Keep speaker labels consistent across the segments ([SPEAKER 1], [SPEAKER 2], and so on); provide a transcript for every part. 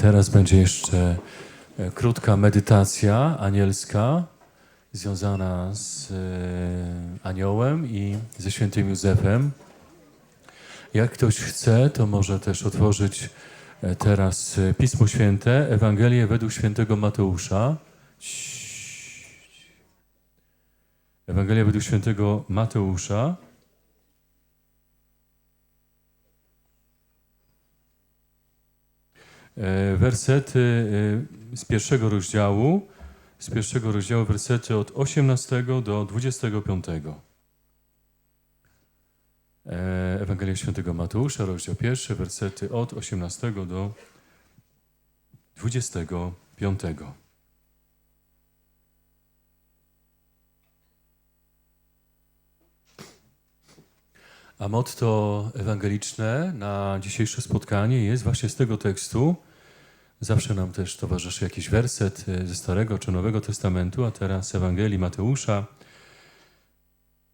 [SPEAKER 1] Teraz będzie jeszcze e, krótka medytacja anielska związana z e, aniołem i ze świętym Józefem. Jak ktoś chce, to może też otworzyć e, teraz Pismo Święte, Ewangelię według świętego Mateusza. Ewangelia według świętego Mateusza. Wersety e, z pierwszego rozdziału, z pierwszego rozdziału wersety od 18 do 25. E, Ewangelia świętego Mateusza, rozdział pierwszy, wersety od 18 do 25. A motto ewangeliczne na dzisiejsze spotkanie jest właśnie z tego tekstu. Zawsze nam też towarzyszy jakiś werset e, ze Starego czy Nowego Testamentu, a teraz Ewangelii Mateusza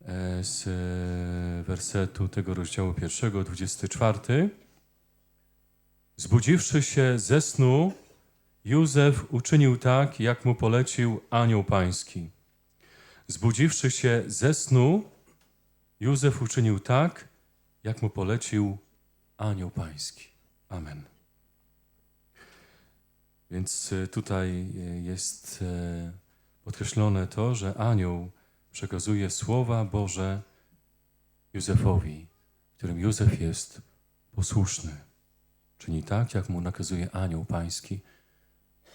[SPEAKER 1] e, z e, wersetu tego rozdziału pierwszego, 24. Zbudziwszy się ze snu, Józef uczynił tak, jak mu polecił anioł pański. Zbudziwszy się ze snu, Józef uczynił tak, jak mu polecił anioł pański. Amen. Więc e, tutaj e, jest e, podkreślone to, że anioł przekazuje słowa Boże Józefowi, którym Józef jest posłuszny. Czyni tak, jak mu nakazuje anioł pański,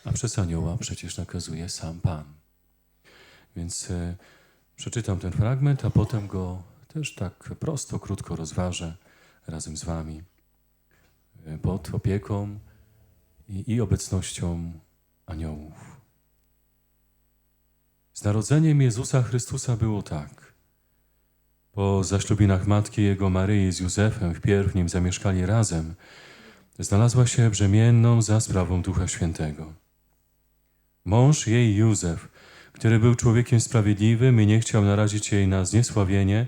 [SPEAKER 1] a przez anioła przecież nakazuje sam Pan. Więc przeczytam ten fragment, a potem go też tak prosto, krótko rozważę razem z Wami e, pod opieką i, i obecnością aniołów. Z narodzeniem Jezusa Chrystusa było tak. Po zaślubinach matki jego Maryi z Józefem wpierw nim zamieszkali razem, znalazła się brzemienną za sprawą Ducha Świętego. Mąż jej Józef, który był człowiekiem sprawiedliwym i nie chciał narazić jej na zniesławienie,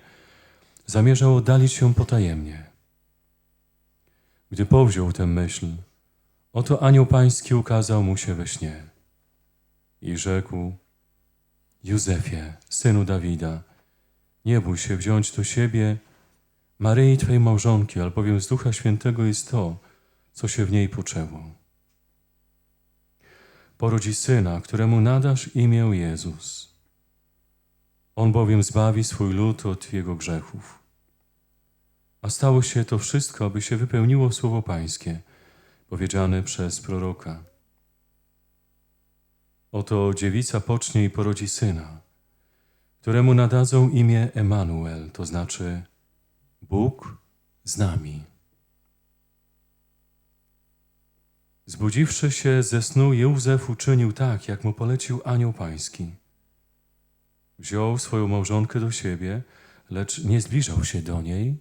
[SPEAKER 1] zamierzał oddalić się potajemnie. Gdy powziął tę myśl, oto anioł pański ukazał mu się we śnie i rzekł: Józefie, synu Dawida, nie bój się wziąć do siebie Maryi Twej małżonki, albowiem z Ducha Świętego jest to, co się w niej poczęło. Porodzi syna, któremu nadasz imię Jezus. On bowiem zbawi swój lud od jego grzechów. A stało się to wszystko, aby się wypełniło słowo Pańskie, powiedziane przez proroka. Oto dziewica pocznie i porodzi syna, któremu nadadzą imię Emanuel, to znaczy Bóg z nami. Zbudziwszy się ze snu, Józef uczynił tak, jak mu polecił anioł pański. Wziął swoją małżonkę do siebie, lecz nie zbliżał się do niej,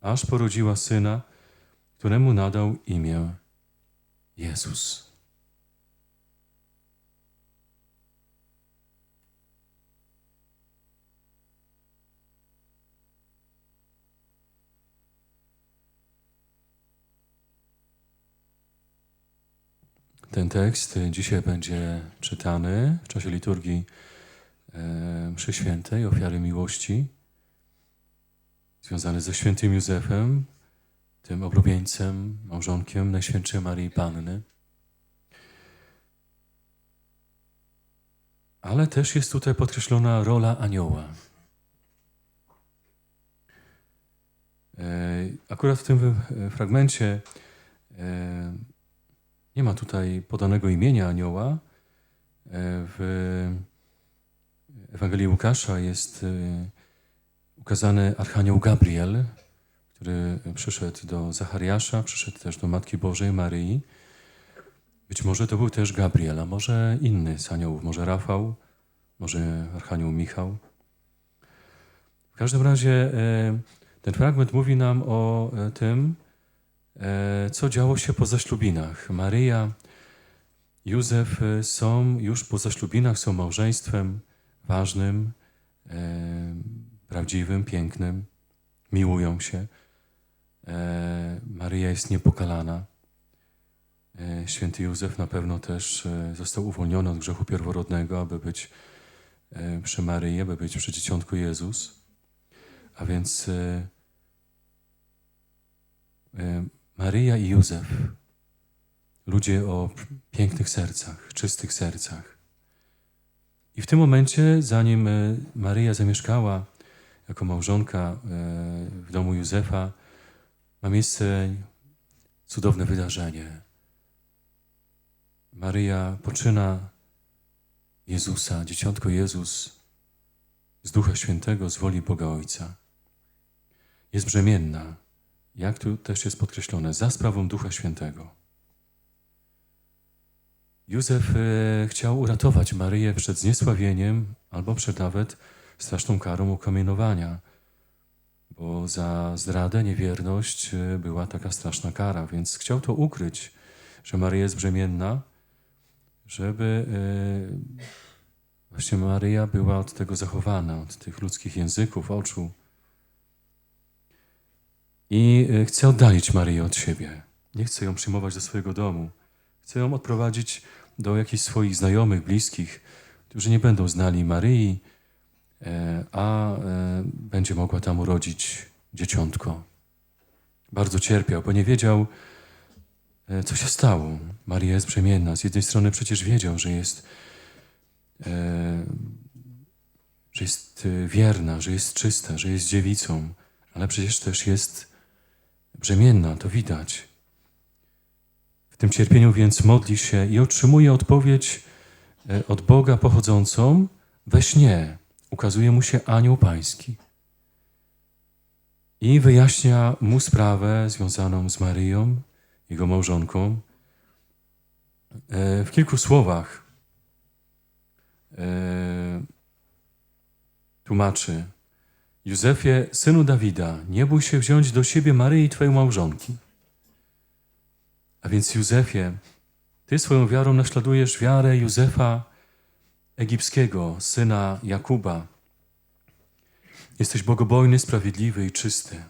[SPEAKER 1] aż porodziła syna, któremu nadał imię Jezus. Ten tekst dzisiaj będzie czytany w czasie liturgii mszy świętej, ofiary miłości, związany ze świętym Józefem, tym oblubieńcem, małżonkiem Najświętszej Maryi Panny. Ale też jest tutaj podkreślona rola anioła. E, Akurat w tym wy- fragmencie e, nie ma tutaj podanego imienia anioła. E, W Ewangelii Łukasza jest e, ukazany Archanioł Gabriel, który przyszedł do Zachariasza, przyszedł też do Matki Bożej Maryi. Być może to był też Gabriel, a może inny z aniołów, może Rafał, może Archanioł Michał. W każdym razie e, ten fragment mówi nam o e, tym, co działo się po zaślubinach. Maryja, Józef są już po zaślubinach, są małżeństwem ważnym, e, prawdziwym, pięknym, miłują się. E, Maryja jest niepokalana. E, Święty Józef na pewno też e, został uwolniony od grzechu pierworodnego, aby być e, przy Maryi, aby być przy Dzieciątku Jezus. A więc e, Maryja i Józef, ludzie o pięknych sercach, czystych sercach. I w tym momencie, zanim e, Maryja zamieszkała jako małżonka e, w domu Józefa, ma miejsce cudowne wydarzenie. Maryja poczyna Jezusa, dzieciątko Jezus z Ducha Świętego, z woli Boga Ojca. Jest brzemienna, jak tu też jest podkreślone, za sprawą Ducha Świętego. Józef e, chciał uratować Maryję przed zniesławieniem albo przed nawet straszną karą ukamienowania, bo za zdradę, niewierność e, była taka straszna kara, więc chciał to ukryć, że Maryja jest brzemienna, żeby e, właśnie Maryja była od tego zachowana, od tych ludzkich języków, oczu. I chce oddalić Maryję od siebie. Nie chce ją przyjmować do swojego domu. Chce ją odprowadzić do jakichś swoich znajomych, bliskich, którzy nie będą znali Maryi, e, a e, będzie mogła tam urodzić dzieciątko. Bardzo cierpiał, bo nie wiedział, e, co się stało. Maria jest brzemienna. Z jednej strony przecież wiedział, że jest, że jest wierna, że jest czysta, że jest dziewicą, ale przecież też jest brzemienna, to widać. Tym cierpieniu więc modli się i otrzymuje odpowiedź e, od Boga pochodzącą we śnie. Ukazuje mu się anioł pański i wyjaśnia mu sprawę związaną z Maryją, jego małżonką. E, W kilku słowach e, tłumaczy Józefie, synu Dawida, nie bój się wziąć do siebie Maryi, twojej małżonki. A więc Józefie, ty swoją wiarą naśladujesz wiarę Józefa egipskiego, syna Jakuba. Jesteś bogobojny, sprawiedliwy i czysty.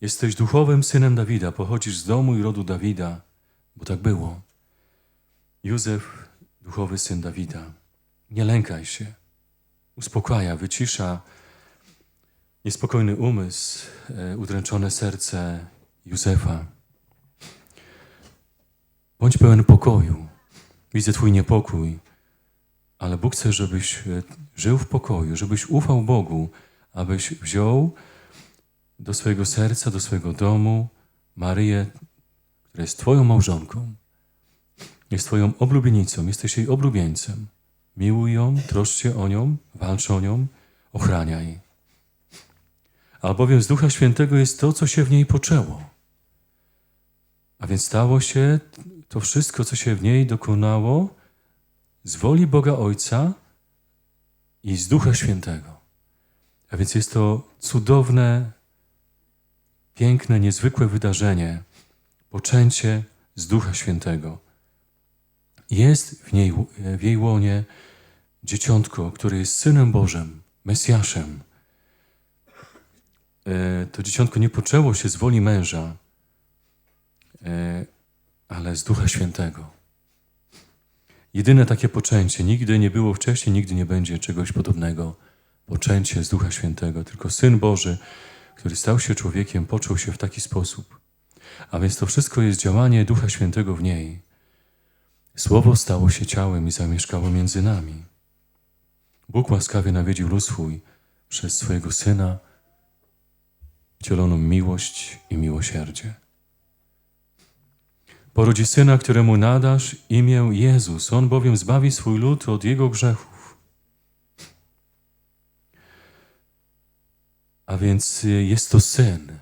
[SPEAKER 1] Jesteś duchowym synem Dawida, pochodzisz z domu i rodu Dawida, bo tak było. Józef, duchowy syn Dawida. Nie lękaj się. Uspokaja, wycisza niespokojny umysł, e, udręczone serce Józefa. Bądź pełen pokoju. Widzę Twój niepokój, ale Bóg chce, żebyś e, żył w pokoju, żebyś ufał Bogu, abyś wziął do swojego serca, do swojego domu Maryję, która jest Twoją małżonką, jest Twoją oblubienicą, jesteś jej oblubieńcem. Miłuj ją, troszcz się o nią, walcz o nią, ochraniaj. Albowiem z Ducha Świętego jest to, co się w niej poczęło. A więc stało się to wszystko, co się w niej dokonało, z woli Boga Ojca i z Ducha Świętego. A więc jest to cudowne, piękne, niezwykłe wydarzenie, poczęcie z Ducha Świętego. Jest w, niej, w jej łonie dzieciątko, które jest Synem Bożym, Mesjaszem. E, To dzieciątko nie poczęło się z woli męża, e, ale z Ducha Świętego. Jedyne takie poczęcie, nigdy nie było wcześniej, nigdy nie będzie czegoś podobnego. Poczęcie z Ducha Świętego, tylko Syn Boży, który stał się człowiekiem, począł się w taki sposób. A więc to wszystko jest działanie Ducha Świętego w niej. Słowo stało się ciałem i zamieszkało między nami. Bóg łaskawie nawiedził lud swój przez swojego Syna, wcieloną miłość i miłosierdzie. Porodzi syna, któremu nadasz imię Jezus. On bowiem zbawi swój lud od jego grzechów. A więc y, jest to syn,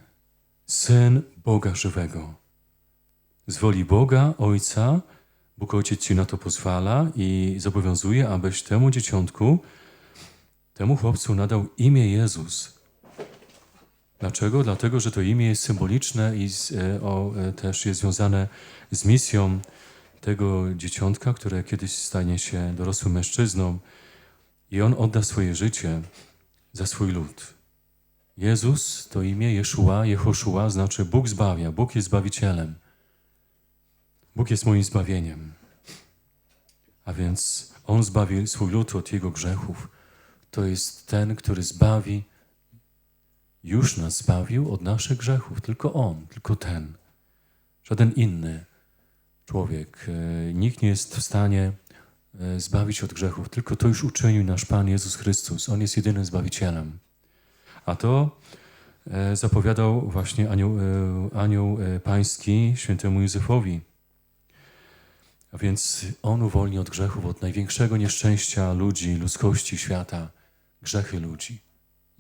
[SPEAKER 1] syn Boga żywego. Z woli Boga, Ojca, Bóg Ojciec ci na to pozwala i zobowiązuje, abyś temu dzieciątku, temu chłopcu nadał imię Jezus. Dlaczego? Dlatego, że to imię jest symboliczne i z, e, o, e, też jest związane z misją tego dzieciątka, które kiedyś stanie się dorosłym mężczyzną i on odda swoje życie za swój lud. Jezus to imię Jeszua, Jehoszua znaczy Bóg zbawia, Bóg jest Zbawicielem. Bóg jest moim zbawieniem. A więc On zbawi swój lud od jego grzechów. To jest ten, który zbawi, już nas zbawił od naszych grzechów. Tylko On, tylko ten. Żaden inny człowiek. E, Nikt nie jest w stanie e, zbawić od grzechów. Tylko to już uczynił nasz Pan Jezus Chrystus. On jest jedynym Zbawicielem. A to e, zapowiadał właśnie anioł, anioł pański świętemu Józefowi. A więc on uwolni od grzechów, od największego nieszczęścia ludzi, ludzkości, świata, grzechy ludzi.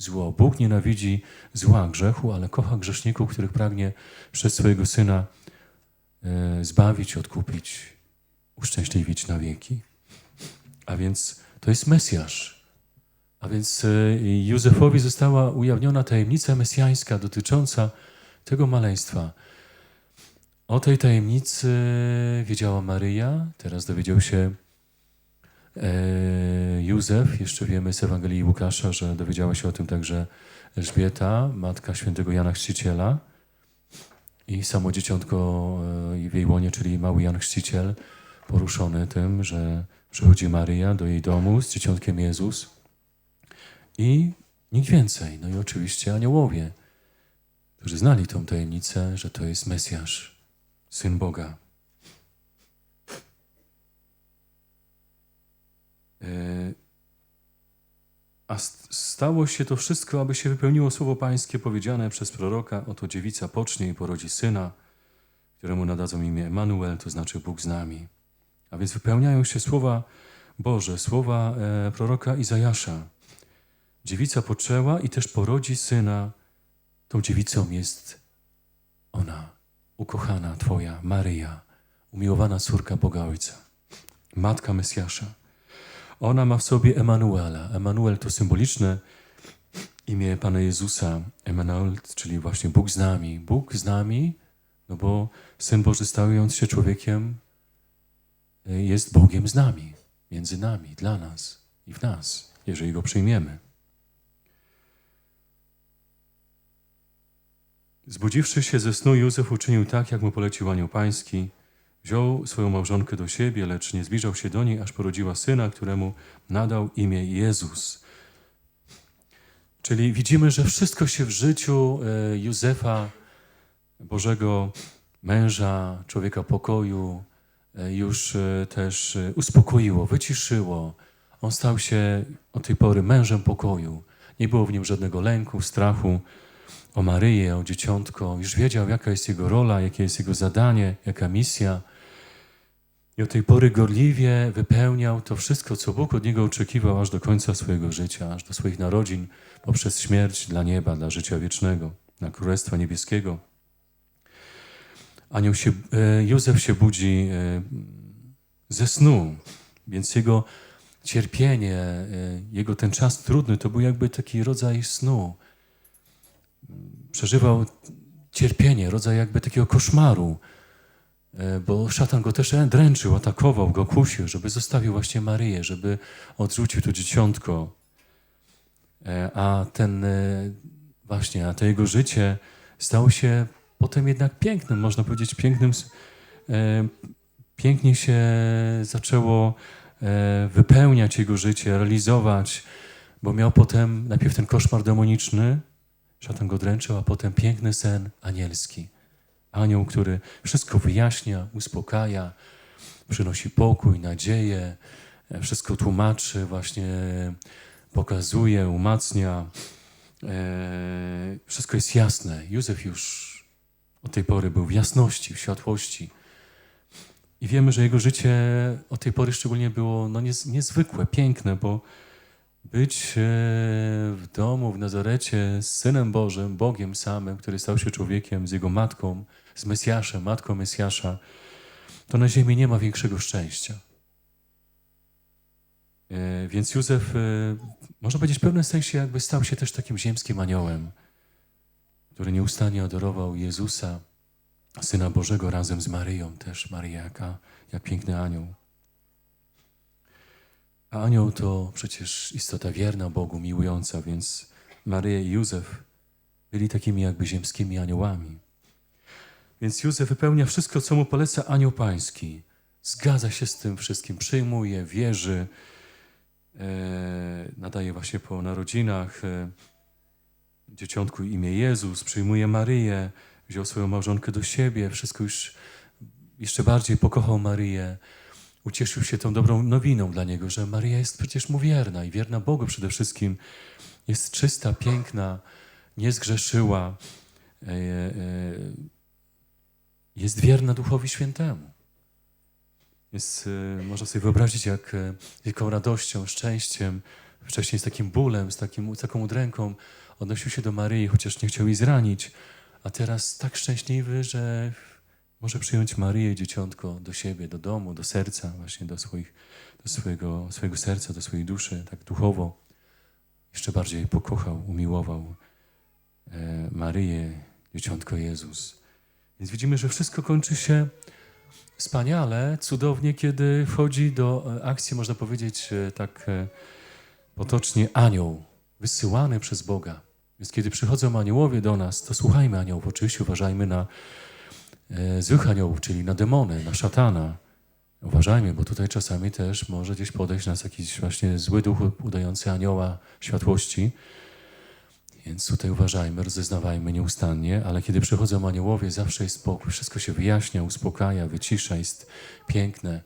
[SPEAKER 1] Zło. Bóg nienawidzi zła, grzechu, ale kocha grzeszników, których pragnie przez swojego Syna e, zbawić, odkupić, uszczęśliwić na wieki. A więc to jest Mesjasz. A więc e, Józefowi została ujawniona tajemnica mesjańska dotycząca tego maleństwa. O tej tajemnicy wiedziała Maryja, teraz dowiedział się Józef. Jeszcze wiemy z Ewangelii Łukasza, że dowiedziała się o tym także Elżbieta, matka świętego Jana Chrzciciela. I samo dzieciątko e, w jej łonie, czyli mały Jan Chrzciciel, poruszony tym, że przychodzi Maryja do jej domu z dzieciątkiem Jezus. I nikt więcej. No i oczywiście aniołowie, którzy znali tą tajemnicę, że to jest Mesjasz, Syn Boga. A st- stało się to wszystko, aby się wypełniło słowo pańskie powiedziane przez proroka. Oto dziewica pocznie i porodzi syna, któremu nadadzą imię Emanuel, to znaczy Bóg z nami. A więc wypełniają się słowa Boże, słowa e, proroka Izajasza. Dziewica poczęła i też porodzi syna. Tą dziewicą jest ona, ukochana Twoja, Maryja, umiłowana córka Boga Ojca, matka Mesjasza. Ona ma w sobie Emanuela. Emanuel to symboliczne imię Pana Jezusa. Emanuel, czyli właśnie Bóg z nami. Bóg z nami, no bo Syn Boży stając się człowiekiem y, jest Bogiem z nami, między nami, dla nas i w nas, jeżeli Go przyjmiemy. Zbudziwszy się ze snu, Józef uczynił tak, jak mu polecił anioł pański. Wziął swoją małżonkę do siebie, lecz nie zbliżał się do niej, aż porodziła syna, któremu nadał imię Jezus. Czyli widzimy, że wszystko się w życiu e, Józefa, Bożego męża, człowieka pokoju, e, już e, też uspokoiło, wyciszyło. On stał się od tej pory mężem pokoju. Nie było w nim żadnego lęku, strachu o Maryję, o dzieciątko. Już wiedział, jaka jest jego rola, jakie jest jego zadanie, jaka misja. I od tej pory gorliwie wypełniał to wszystko, co Bóg od niego oczekiwał aż do końca swojego życia, aż do swoich narodzin, poprzez śmierć dla nieba, dla życia wiecznego, dla Królestwa Niebieskiego. Anioł się, e, Józef się budzi e, ze snu, więc jego cierpienie, e, jego ten czas trudny, to był jakby taki rodzaj snu. Przeżywał cierpienie, rodzaj jakby takiego koszmaru, bo szatan go też dręczył, atakował go, kusił, żeby zostawił właśnie Maryję, żeby odrzucił to dzieciątko. E, A ten e, właśnie, a to jego życie stało się potem jednak pięknym, można powiedzieć pięknym. e, Pięknie się zaczęło e, wypełniać jego życie, realizować, bo miał potem najpierw ten koszmar demoniczny, szatan go dręczył, a potem piękny sen anielski. Anioł, który wszystko wyjaśnia, uspokaja, przynosi pokój, nadzieję, wszystko tłumaczy, właśnie pokazuje, umacnia. E, Wszystko jest jasne. Józef już od tej pory był w jasności, w światłości. I wiemy, że jego życie od tej pory szczególnie było no, niez, niezwykłe, piękne, bo być e, w domu w Nazarecie z Synem Bożym, Bogiem samym, który stał się człowiekiem, z Jego Matką, z Mesjaszem, Matką Mesjasza, to na ziemi nie ma większego szczęścia. E, Więc Józef, e, można powiedzieć, w pewnym sensie jakby stał się też takim ziemskim aniołem, który nieustannie adorował Jezusa, Syna Bożego razem z Maryją też. Maryja, jaka, jak piękny anioł. A anioł to przecież istota wierna Bogu, miłująca, więc Maryja i Józef byli takimi jakby ziemskimi aniołami. Więc Józef wypełnia wszystko, co mu poleca anioł pański. Zgadza się z tym wszystkim, przyjmuje, wierzy, e, nadaje właśnie po narodzinach e, dzieciątku imię Jezus, przyjmuje Maryję, wziął swoją małżonkę do siebie, wszystko już jeszcze bardziej pokochał Maryję. Ucieszył się tą dobrą nowiną dla niego, że Maryja jest przecież mu wierna i wierna Bogu przede wszystkim. Jest czysta, piękna, nie zgrzeszyła, e, e, jest wierna Duchowi Świętemu. Jest, e, można sobie wyobrazić, jak e, jaką radością, szczęściem, wcześniej z takim bólem, z, takim, z taką udręką odnosił się do Maryi, chociaż nie chciał jej zranić, a teraz tak szczęśliwy, że może przyjąć Maryję, dzieciątko, do siebie, do domu, do serca, właśnie do, swoich, do swojego, swojego serca, do swojej duszy, tak duchowo. Jeszcze bardziej pokochał, umiłował e, Maryję, dzieciątko Jezus. Więc widzimy, że wszystko kończy się wspaniale, cudownie, kiedy wchodzi do e, akcji, można powiedzieć e, tak e, potocznie, anioł, wysyłany przez Boga. Więc kiedy przychodzą aniołowie do nas, to słuchajmy aniołów. Oczywiście uważajmy na złych aniołów, czyli na demony, na szatana. Uważajmy, bo tutaj czasami też może gdzieś podejść nas jakiś właśnie zły duch udający anioła światłości. Więc tutaj uważajmy, rozeznawajmy nieustannie, ale kiedy przychodzą aniołowie, zawsze jest spokój, wszystko się wyjaśnia, uspokaja, wycisza, jest piękne.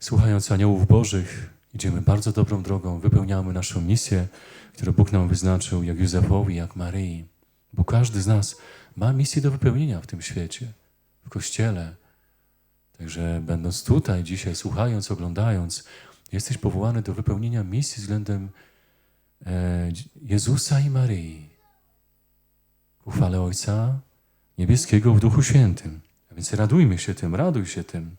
[SPEAKER 1] Słuchając aniołów bożych, idziemy bardzo dobrą drogą, wypełniamy naszą misję, którą Bóg nam wyznaczył, jak Józefowi, jak Maryi. Bo każdy z nas ma misję do wypełnienia w tym świecie, w Kościele. Także będąc tutaj dzisiaj, słuchając, oglądając, jesteś powołany do wypełnienia misji względem Jezusa i Maryi. Ku Ojca Niebieskiego w Duchu Świętym. A więc radujmy się tym, raduj się tym.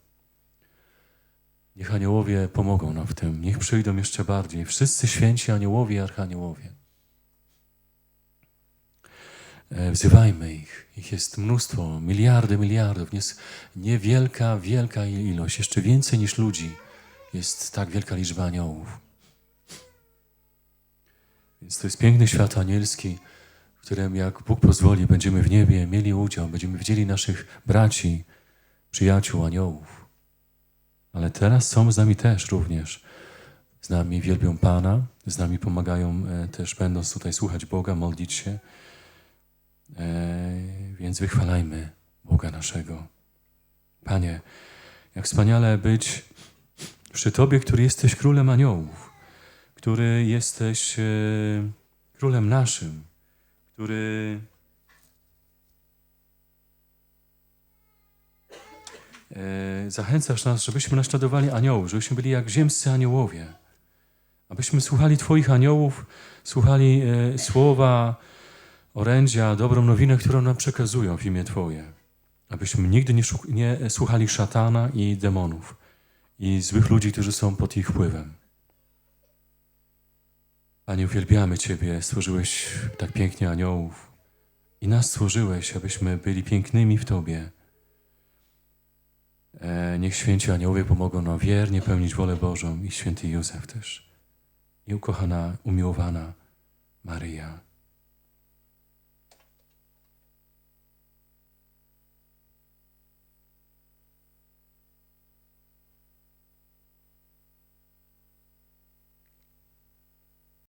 [SPEAKER 1] Niech aniołowie pomogą nam w tym. Niech przyjdą jeszcze bardziej. Wszyscy święci aniołowie i archaniołowie. E, Wzywajmy ich. Ich jest mnóstwo, miliardy, miliardów. Jest niewielka, wielka ilość. Jeszcze więcej niż ludzi. Jest tak wielka liczba aniołów. Więc to jest piękny świat anielski, w którym jak Bóg pozwoli, będziemy w niebie mieli udział, będziemy widzieli naszych braci, przyjaciół, aniołów. Ale teraz są z nami też również. Z nami wielbią Pana, z nami pomagają e, też, będąc tutaj słuchać Boga, modlić się. E, więc wychwalajmy Boga naszego. Panie, jak wspaniale być przy Tobie, który jesteś królem aniołów, który jesteś e, królem naszym, który e, zachęcasz nas, żebyśmy naśladowali aniołów, żebyśmy byli jak ziemscy aniołowie. Abyśmy słuchali Twoich aniołów, słuchali e, słowa, orędzia, dobrą nowinę, którą nam przekazują w imię Twoje. Abyśmy nigdy nie, nie słuchali szatana i demonów i złych ludzi, którzy są pod ich wpływem. Panie, uwielbiamy Ciebie, stworzyłeś tak pięknie aniołów i nas stworzyłeś, abyśmy byli pięknymi w Tobie. E, niech święci aniołowie pomogą nam wiernie pełnić wolę Bożą i święty Józef też. I ukochana, umiłowana Maryja.